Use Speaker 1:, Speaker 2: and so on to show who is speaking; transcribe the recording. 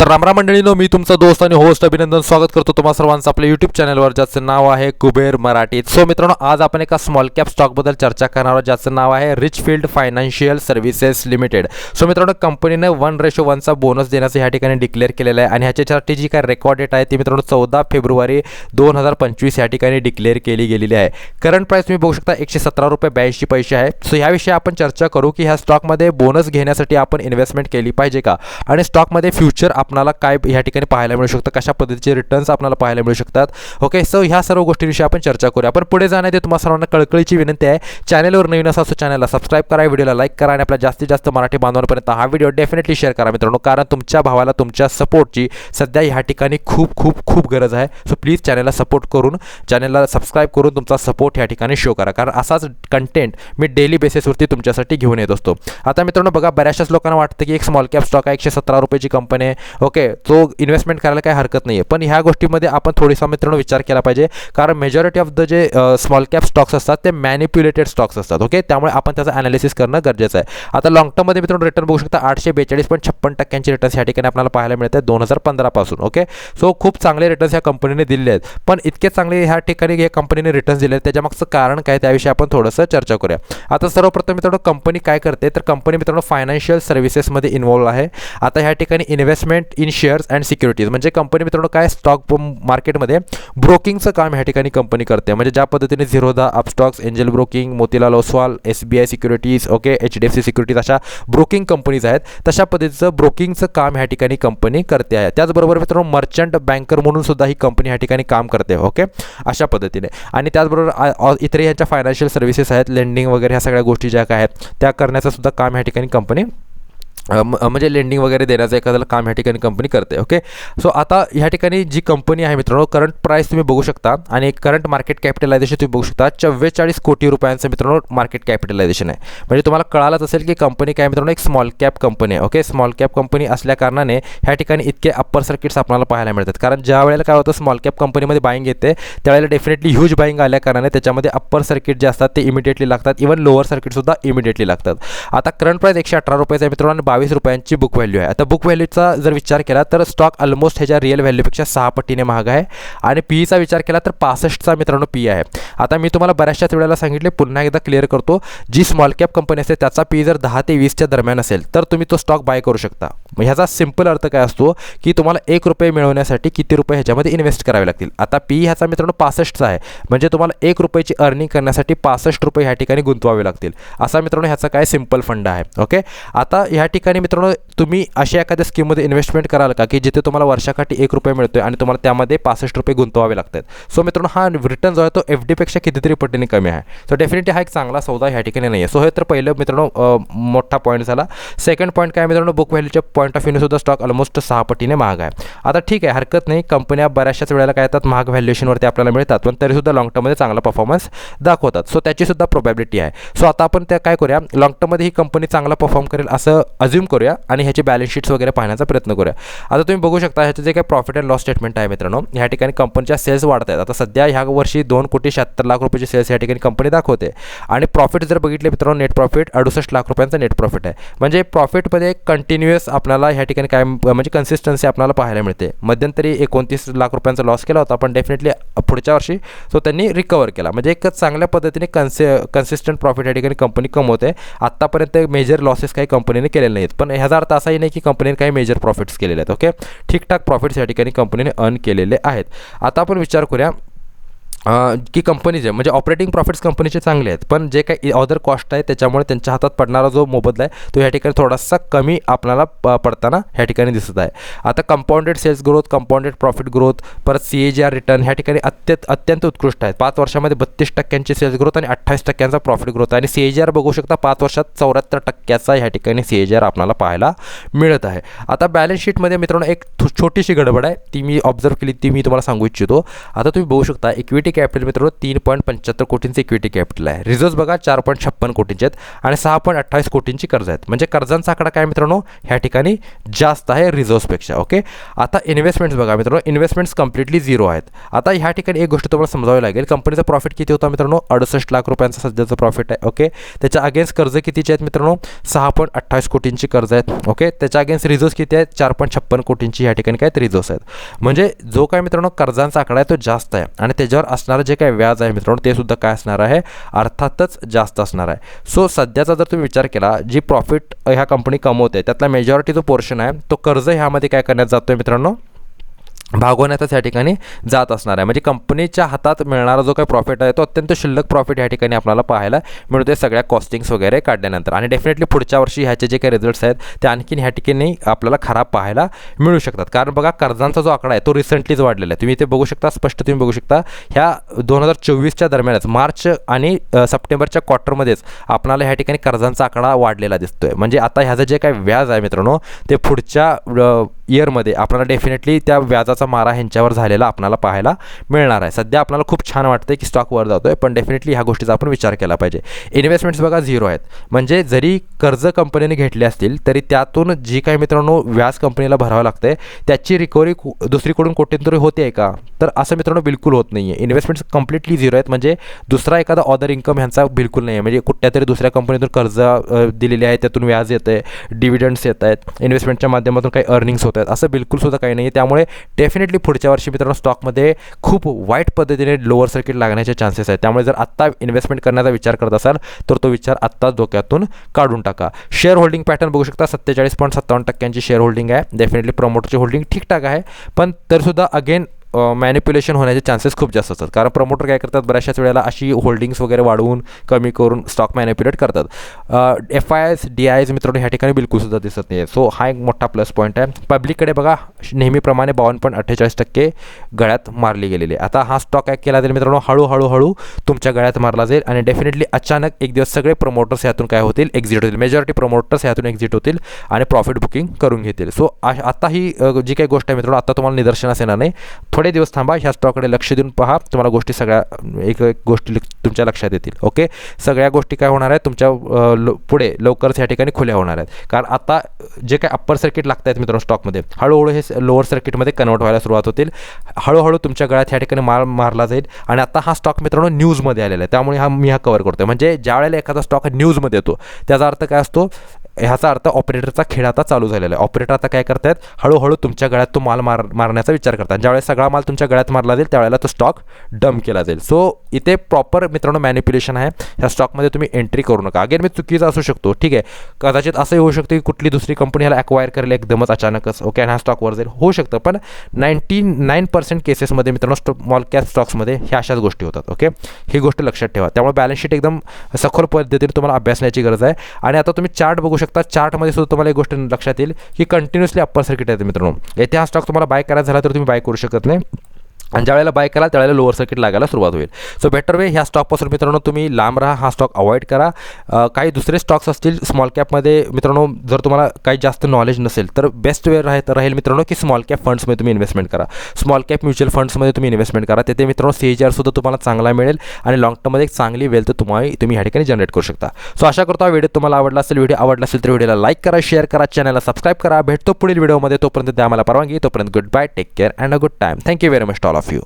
Speaker 1: तर रामराम मंडळीनो मी तुमचा दोस्त आणि होस्ट अभिनंदन स्वागत करतो तुम्हा सर्वांचं आपल्या यूट्यूब चॅनलवर ज्याचं नाव आहे कुबेर मराठी सो मित्रांनो आज आपण एका स्मॉल कॅप स्टॉकबद्दल चर्चा करणार आहोत ज्याचं नाव आहे Rich Field Financial Services Limited so मित्रांनो कंपनीने वन रेशो वनचा बोनस देण्याचं ह्या ठिकाणी डिक्लेअर केलेलं आहे आणि ह्याच्यासाठी जी काय रेकॉर्ड डेट आहे ती मित्रांनो चौदा फेब्रुवारी दोन हजार पंचवीस या ठिकाणी डिक्लेअर केली गेलेली आहे. करंट प्राईस तुम्ही बघू शकता एकशे सतरा रुपये ब्याऐंशी पैसे आहे. सो ह्याविषयी आपण चर्चा करू की ह्या स्टॉकमध्ये बोनस घेण्यासाठी आपण इन्व्हेस्टमेंट केली पाहिजे का? आणि स्टॉकमध्ये फ्युचर आपल्याला काय ह्या ठिकाणी पाहायला मिळू शकतं? कशा पद्धतीचे रिटर्न्स आपल्याला पाहायला मिळू शकतात? ओके सो ह्या सर्व गोष्टींविषयी आपण चर्चा करूया. आपण पुढे जाण्याआधी तुम्हाला सर्वांना कळकळीची विनंती आहे. चॅनलवर नवीन असा असो चॅनलला सबस्क्राईब करा. व्हिडिओला लाईक करा आणि आपल्या जास्तीत जास्त मराठी बांधवांपर्यंत हा व्हिडिओ डेफिनेटली शेअर करा मित्रांनो. कारण तुमच्या भावाला तुमच्या सपोर्टची सध्या ह्या ठिकाणी खूप खूप खूप गरज आहे. सो प्लीज चॅनलला सपोर्ट करून चॅनलला सबस्क्राईब करून तुमचा सपोर्ट ह्या ठिकाणी शो करा. कारण असाच कंटेंट मी डेली बेसिसवरती तुमच्यासाठी घेऊन येत असतो. आता मित्रांनो बघा बऱ्याचशाच लोकांना वाटतं की एक स्मॉल कॅप स्टॉक आहे एकशे सतरा रुपयाची कंपनी आहे. ओके तो इन्व्हेस्टमेंट करायला काही हरकत नाही आहे पण ह्या गोष्टीमध्ये आपण थोडीसा मित्रांनो विचार केला पाहिजे. कारण मेजॉरिटी ऑफ द जे स्मॉल कॅप स्टॉक्स असतात ते मॅन्युप्युलेटेड स्टॉक्स असतात. ओके? त्यामुळे आपण त्याचं अनालिसिस करणं गरजेचं आहे. आता लॉंग टर्ममध्ये मित्रांनो रिटर्न बघू शकता आठशे बेचाळीस पॉईंट छप्पन टक्क्यांचे रिटर्न्स या ठिकाणी आपल्याला पाहायला मिळतात दोन हजार पंधरापासून ओके? सो खूप चांगले रिटर्न्स या कंपनीने दिले आहेत. पण इतके चांगले ह्या ठिकाणी या कंपनीने रिटर्न्स दिले आहेत त्याच्यामागचं कारण काय त्याविषयी आपण थोडंसं चर्चा करूया. आता सर्वप्रथम मित्रांनो कंपनी काय करते? तर कंपनी मित्रांनो फायनान्शियल सर्व्हिसेसमध्ये इन्व्हॉल्व आहे. आता ह्या ठिकाणी investment in shares and securities म्हणजे कंपनी मित्रांनो काय स्टॉक मार्केटमध्ये ब्रोकिंगचं काम ह्या ठिकाणी कंपनी करते. म्हणजे ज्या पद्धतीने Zerodha Upstox Angel broking Motilal Oswal S B I securities okay H D F C securities अशा ब्रोकिंग कंपनीज आहेत तशा पद्धतीचं ब्रोकिंगचं काम ह्या ठिकाणी कंपनी करते आहे. त्याचबरोबर मित्रांनो मर्चंट बँकर म्हणून सुद्धा ही कंपनी ह्या ठिकाणी काम करते ओके अशा पद्धतीने. आणि त्याचबरोबर इतर ह्यांच्या फायनान्शियल सर्व्हिसेस आहेत लेंडिंग वगैरे ह्या सगळ्या गोष्टी ज्या काय आहेत त्या करण्याचं सुद्धा काम ह्या ठिकाणी कंपनी म्हणजे लेंडिंग वगैरे देण्याचं एखाद्याला काम ह्या ठिकाणी कंपनी करते ओके सो आता ह्या ठिकाणी जी कंपनी आहे मित्रांनो करंट प्राईस तुम्ही बघू शकता आणि करंट मार्केट कॅपिटलायझेशन तुम्ही बघू शकता चव्वेचाळीस कोटी रुपयांचं मित्रांनो मार्केट कॅपिटलायझेशन आहे. म्हणजे तुम्हाला कळालंच असेल की कंपनी काय मित्रांनो एक स्मॉल कॅप कंपनी आहे ओके स्मॉल कॅप कंपनी असल्या कारणाने ह्या ठिकाणी इतके अप्पर सर्किट्स आपल्याला पाहायला मिळतात. कारण ज्या वेळेला काय होतं स्मॉल कॅप कंपनीमध्ये बाईंग येते त्यावेळेला डेफिनेटली ह्यूज बाईंग आल्या कारणाने त्याच्यामध्ये अप्पर सर्किट जे असतात ते इमिडिएटली लागतात. इव्हन लोअर सर्किटसुद्धा इमिडिएटली लागतात. आता करंट प्राईस एकशे अठरा रुपयाचा मित्रांनो आणि बावीस रुपयांची बुक व्हॅल्यू आहे. आता बुक व्हॅल्यूचा जर विचार केला तर स्टॉक ऑलमोस्ट ह्याच्या रिअल व्हॅल्यूपेक्षा सहा पटीने महाग आहे. आणि पीचा विचार केला तर पासष्टचा मित्रांनो पी आहे. आता मी तुम्हाला बऱ्याचशाच वेळेला सांगितले पुन्हा एकदा क्लिअर करतो जी स्मॉल कॅप कंपनी असते त्याचा पी जर दहा ते वीसच्या दरम्यान असेल तर तुम्ही तो स्टॉक बाय करू शकता. मग ह्याचा सिंपल अर्थ काय असतो की तुम्हाला एक रुपये मिळवण्यासाठी किती रुपये ह्याच्यामध्ये इन्व्हेस्ट करावे लागतील. आता पी ह्याचा मित्रांनो पासष्टचा आहे. म्हणजे तुम्हाला एक रुपयाची अर्निंग करण्यासाठी पासष्ट रुपये ह्या ठिकाणी गुंतवावे लागतील. असा मित्रांनो ह्याचा काय सिंपल फंड आहे. ओके आता ह्या ठिकाणी मित्रांनो तुम्ही अशा एखाद्या स्कीममध्ये इन्व्हेस्टमेंट कराल का? की जिथे तुम्हाला वर्षाकाठी एक रुपये मिळतोय आणि तुम्हाला त्यामध्ये पासष्ट रुपये गुंतवावे लागतात. सो मित्रांनो हा रिटर्न जो आहे तो एफ डीपेक्षा कितीतरी पटीने कमी आहे. सो डेफिनेटली हा एक चांगला सौदा ह्या ठिकाणी नाही आहे सो हे तर पहिलं मित्रांनो मोठा पॉईंट झाला. सेकंड पॉईंट काय मित्रांनो बुक व्हॅल्यूच्या पॉईंट ऑफ व्ह्यूने सुद्धा स्टॉक ऑलमोस्ट सहा पटीने महाग आहे. आता ठीक आहे हरकत नाही. कंपन्या बऱ्याचशाच वेळेला काय येतात महाग व्हॅल्युएशनवरती आपल्याला मिळतात. पण तरीसुद्धा लॉंग टर्ममध्ये चांगला परफॉर्मन्स दाखवतात. सो त्याचीसुद्धा प्रोबॅबिलिटी आहे. सो आता आपण त्या काय करूया लॉंग टर्ममध्ये ही कंपनी चांगला परफॉर्म करेल असं अजून अज्युम करूया आणि ह्याचे बॅलन्स शीट्स वगैरे पाहण्याचा प्रयत्न करूया. आता तुम्ही बघू शकता ह्याचं जे काही प्रॉफिट अँड लॉस स्टेटमेंट आहे मित्रांनो ह्या ठिकाणी कंपनीच्या सेल्स वाढत आहेत आता सध्या ह्या वर्षी दोन कोटी शहात्तर लाख रुपयाची सेल्स या ठिकाणी कंपनी दाखवते. आणि प्रॉफिट जर बघितले मित्रांनो नेट प्रॉफिट अडुसष्ट लाख रुपयांचा नेट प्रॉफिट आहे. म्हणजे प्रॉफिटमध्ये कंटिन्युअस आपल्याला ह्या ठिकाणी काय म्हणजे कन्सिस्टन्सी आपल्याला पाहायला मिळते. मध्यंतरी एकोणतीस लाख रुपयांचा लॉस केला होता पण डेफिनेटली पुढच्या वर्षी. तो त्यांनी रिकवर केला. म्हणजे एक चांगल्या पद्धतीने कन्से कन्सिस्टंट प्रॉफिट या ठिकाणी कंपनी कमवते. आत्तापर्यंत मेजर लॉसेस काही कंपनीने केलेले नाहीत. पण ह्याचा अर्थ असाही नाही की कंपनीने काही मेजर प्रॉफिट्स केलेले आहेत ओके ठीकठाक प्रॉफिट्स या ठिकाणी कंपनीने अर्न केलेले आहेत. आता आपण विचार करूया की कंपनीचे म्हणजे ऑपरेटिंग प्रॉफिट्स कंपनीचे चांगले आहेत. पण जे काही ऑदर कॉस्ट आहे त्याच्यामुळे त्यांच्या हातात पडणारा जो मोबदला आहे तो ह्या ठिकाणी थोडासा कमी आपल्याला प पडताना ह्या ठिकाणी दिसत आहे. आता compounded sales growth compounded profit growth परत C A G R return ह्या ठिकाणी अत्यंत अत्यंत उत्कृष्ट आहेत. पाच वर्षामध्ये बत्तीस टक्क्यांची सेल्स ग्रोथ आणि अठ्ठावीस टक्क्यांचा प्रॉफिट ग्रोथ आणि सी ए जी आर बघू शकता पाच वर्षात चौऱ्याहत्तर टक्क्याचा ह्या ठिकाणी सी ए जी आर आपल्याला पाहायला मिळत आहे. आता बॅलन्स शीटमध्ये मित्रांनो एक छोटीशी गडबड आहे. ती मी ऑब्झर्व केली ती मी तुम्हाला सांगू इच्छितो. आता तुम्ही बघू शकता इक्विटी इक्विटी कॅपिटल मित्रांनो तीन पॉईंट पंच्याहत्तर कोटींचं इक्विटी कॅपिटल आहे. रिझर्व्ह बघा चार पॉईंट छप्पन कोटींचे आहेत आणि सहा पॉईंट अठ्ठावीस कोटींची कर्ज आहेत. म्हणजे कर्जांचा आकडा काय मित्रांनो? ह्या ठिकाणी जास्त आहे रिझर्व्सपेक्षा ओके आता इन्व्हेस्टमेंट्स बघा मित्रांनो इन्व्हेस्टमेंट्स कम्प्लिटली झिरो आहेत. आता ह्या ठिकाणी एक गोष्ट तुम्हाला समजावी लागेल. कंपनीचा प्रॉफिट किती होता मित्रांनो? अडुसष्ट लाख रुपयांचा सध्याचं प्रॉफिट आहे ओके त्याच्या अगेन्स्ट कर्ज कितीचे आहेत मित्रांनो? सहा पॉईंट अठ्ठावीस कोटींची कर्ज आहेत ओके त्याच्या अगेन्स्ट रिझर्व्स किती आहेत? चार पॉईंट छप्पन कोटींची ह्या ठिकाणी काय रिझर्व्स आहेत. म्हणजे जो काय मित्रांनो कर्जांचा आकडा आहे तो जास्त आहे आणि त्याच्यावर असणारं जे काय व्याज आहे मित्रांनो ते सुद्धा काय असणार आहे? अर्थातच जास्त असणार आहे. सो सध्याचा जर तुम्ही विचार केला जी प्रॉफिट ह्या कंपनी कमवते त्यातला मेजॉरिटी जो पोर्शन आहे तो कर्ज ह्यामध्ये काय करण्यात जातो आहे मित्रांनो? भागवण्यातच या ठिकाणी जात असणार आहे. म्हणजे कंपनीच्या हातात मिळणारा जो काही प्रॉफिट आहे तो अत्यंत शिल्लक प्रॉफिट या ठिकाणी आपल्याला पाहायला मिळते सगळ्या कॉस्टिंग्स वगैरे काढल्यानंतर. आणि डेफिनेटली पुढच्या वर्षी ह्याचे जे काही रिझल्ट्स आहेत ते आणखीन ह्या ठिकाणी आपल्याला खराब पाहायला मिळू शकतात. कारण बघा कर्जांचा जो आकडा आहे तो रिसेंटलीच वाढलेला आहे. तुम्ही ते बघू शकता स्पष्ट तुम्ही बघू शकता ह्या दोन हजार चोवीसच्या दरम्यानच मार्च आणि सप्टेंबरच्या क्वार्टरमध्येच आपल्याला ह्या ठिकाणी कर्जांचा आकडा वाढलेला दिसतो आहे म्हणजे आता ह्याचं जे काही व्याज आहे मित्रांनो ते पुढच्या इयरमध्ये आपल्याला डेफिनेटली त्या व्याजाचा मारा ह्यांच्यावर झालेला आपल्याला पाहायला मिळणार आहे. सध्या आपल्याला खूप छान वाटतं की स्टॉक वर आहे पण डेफिनेटली ह्या गोष्टीचा आपण विचार केला पाहिजे. इन्व्हेस्टमेंट्स बघा झिरो आहेत. म्हणजे जरी कर्ज कंपनीने घेतले असतील तरी त्यातून जी काही मित्रांनो व्याज कंपनीला भरावं लागतं आहे त्याची रिकव्हरी दुसरीकडून कोटीन तरी होते आहे का? तर असं मित्रांनो बिलकुल होत नाही आहे इन्व्हेस्टमेंट्स कम्प्लिटली झिरो आहेत. म्हणजे दुसरा एखादा ऑदर इन्कम ह्यांचा बिलकुल नाही आहे म्हणजे कुठल्या तरी दुसऱ्या कंपनीतून कर्ज दिलेले आहे त्यातून व्याज येतं आहे डिव्हिडंड्स येत आहेत. इन्व्हेस्टमेंटच्या माध्यमातून काही अर्निंग्स होत आहेत. असं बिलकुलसुद्धा काही नाही आहे त्यामुळे डेफिनेटली पुढच्या वर्षी मित्रांनो स्टॉकमध्ये खूप वाईट पद्धतीने लोअर सर्किट लागण्याचे चान्सेस आहेत. त्यामुळे जर आत्ता इन्व्हेस्टमेंट करण्याचा विचार करत असाल तर तो विचार आत्ताच डोक्यातून काढून टाका. शेअर होल्डिंग पॅटर्न बघू शकता सत्तेचाळीस पॉईंट सत्तावन्न टक्क्यांची शेअर होल्डिंग आहे. डेफिनेटली प्रमोटरची होल्डिंग ठीकठाक आहे. पण तरीसुद्धा अगेन मॅनिप्युलेशन होण्याचे चान्सेस खूप जास्त असतात. कारण प्रमोटर काय करतात? बऱ्याचशाच वेळेला अशी होल्डिंग्स वगैरे वाढवून कमी करून स्टॉक मॅनिप्युलेट करतात. F I S D I S मित्रांनो ह्या ठिकाणी बिलकुल सुद्धा दिसत नाही आहे सो हा एक मोठा प्लस पॉईंट आहे. पब्लिककडे बघा नेहमीप्रमाणे बावन्न पॉईंट अठ्ठेचाळीस टक्के गळ्यात मारली गेलेली आहे. आता हा स्टॉक काय केला जाईल मित्रांनो हळूहळू हळू तुमच्या गळ्यात मारला जाईल आणि डेफिनेटली अचानक एक दिवस सगळे प्रमोटर्स ह्यातून काय होतील? एक्झिट होतील. मेजॉरिटी प्रमोटर्स ह्यातून एक्झिट होतील आणि प्रॉफिट बुकिंग करून घेतील. सो आता ही जी काही गोष्ट आहे मित्रांनो आता तुम्हाला निदर्शनास येणार नाही. थोडे दिवस थांबा ह्या स्टॉककडे लक्ष देऊन पहा. तुम्हाला गोष्टी सगळ्या एक एक गोष्टी तुमच्या लक्षात येतील. ओके सगळ्या गोष्टी काय होणार आहेत? तुमच्या लो- पुढे लवकरच ह्या ठिकाणी खुल्या होणार आहेत. कारण आता जे काय अप्पर सर्किट लागत आहेत मित्रांनो स्टॉकमध्ये हळूहळू हे लोअर सर्किटमध्ये कन्वर्ट व्हायला सुरुवात होतील. हळूहळू तुमच्या गळ्यात ह्या ठिकाणी मार मारला जाईल. आणि आता हा स्टॉक मित्रांनो न्यूजमध्ये आलेला आहे. त्यामुळे हा मी हा कवर करतो म्हणजे ज्या वेळेला एखादा स्टॉक न्यूजमध्ये येतो त्याचा अर्थ काय असतो? ह्याचा अर्थ ऑपरेटरचा खेळ आता चालू झालेला आहे. ऑपरेटर आता काय करतायत? हळूहळू तुमच्या गळ्यात तो माल मार मारण्याचा विचार करतात. ज्यावेळेस सगळा माल तुमच्या गळ्यात मारला जाईल त्यावेळेला तो स्टॉक डम केला जाईल. सो इथे प्रॉपर मित्रांनो मॅनिप्युलेशन आहे. ह्या स्टॉकमध्ये तुम्ही एंट्री करू नका. अगेन मी चुकीचा असू शकतो. ठीक आहे. कदाचित असंही होऊ शकतं की कुठली दुसरी कंपनी ह्याला अक्वायर करेल एकदमच अचानकच. ओके आणि हा स्टॉकवर जाईल. होऊ शकतं. पण नाईन्टी नाईन पर्सेंट केसेसमध्ये मित्रांनो स्टॉ मॉल कॅप स्टॉक्समध्ये ह्या अशाच गोष्टी होतात. ओके ही गोष्ट लक्षात ठेवा. त्यामुळे बॅलन्स शीट एकदम सखोल पद्धतीने तुम्हाला अभ्यासण्याची गरज आहे. आणि आता तुम्ही चार्ट बघू शकता. चार्टमध्ये सुद्धा तुम्हाला एक गोष्ट लक्षात येईल की कंटिन्युअसली अप्पर सर्किट आहे मित्रांनो. येथे हा स्टॉक तुम्हाला बाय करायचा झाला तर तुम्ही बाय करू शकत नाही. आणि ज्यावेळेला बाय करा त्यावेळेला लोअर सर्किट लागायला सुरुवात होईल. सो बेटर वे ह्या स्टॉकपासून मित्रांनो तुम्ही लांब राहा हा स्टॉक अवॉइड करा. काही दुसरे स्टॉक्स असतील स्मॉल कॅपमध्ये मित्रांनो जर तुम्हाला काही जास्त नॉलेज नसेल तर बेस्ट वे राहत राहील मित्रांनो की स्मॉल कॅप फंड्समध्ये तुम्ही इन्व्हेस्टमेंट करा. स्मॉल कॅप म्युच्युअल फंड्समध्ये तुम्ही इन्व्हेस्टमेंट करा. तेथे मित्रांनो सी जी सुद्धा तुम्हाला चांगला मिळेल आणि लॉंग टर्ममध्ये एक चांगली वेल्थ तुम्हाला तुम्ही ह्या ठिकाणी जनरेट करू शकता. सो अशा करतो हा व्हिडिओ तुम्हाला आवडला असेल. व्हिडिओ आवडला असेल तर व्हिडिओला लाईक करा शेअर करा चॅनलला सबस्क्राईब करा. भेटतो पुढील व्हिडिओमध्ये तोपर्यंत द्या मला परवानगी. तोपर्यंत good bye take care and a good time thank you very much all of you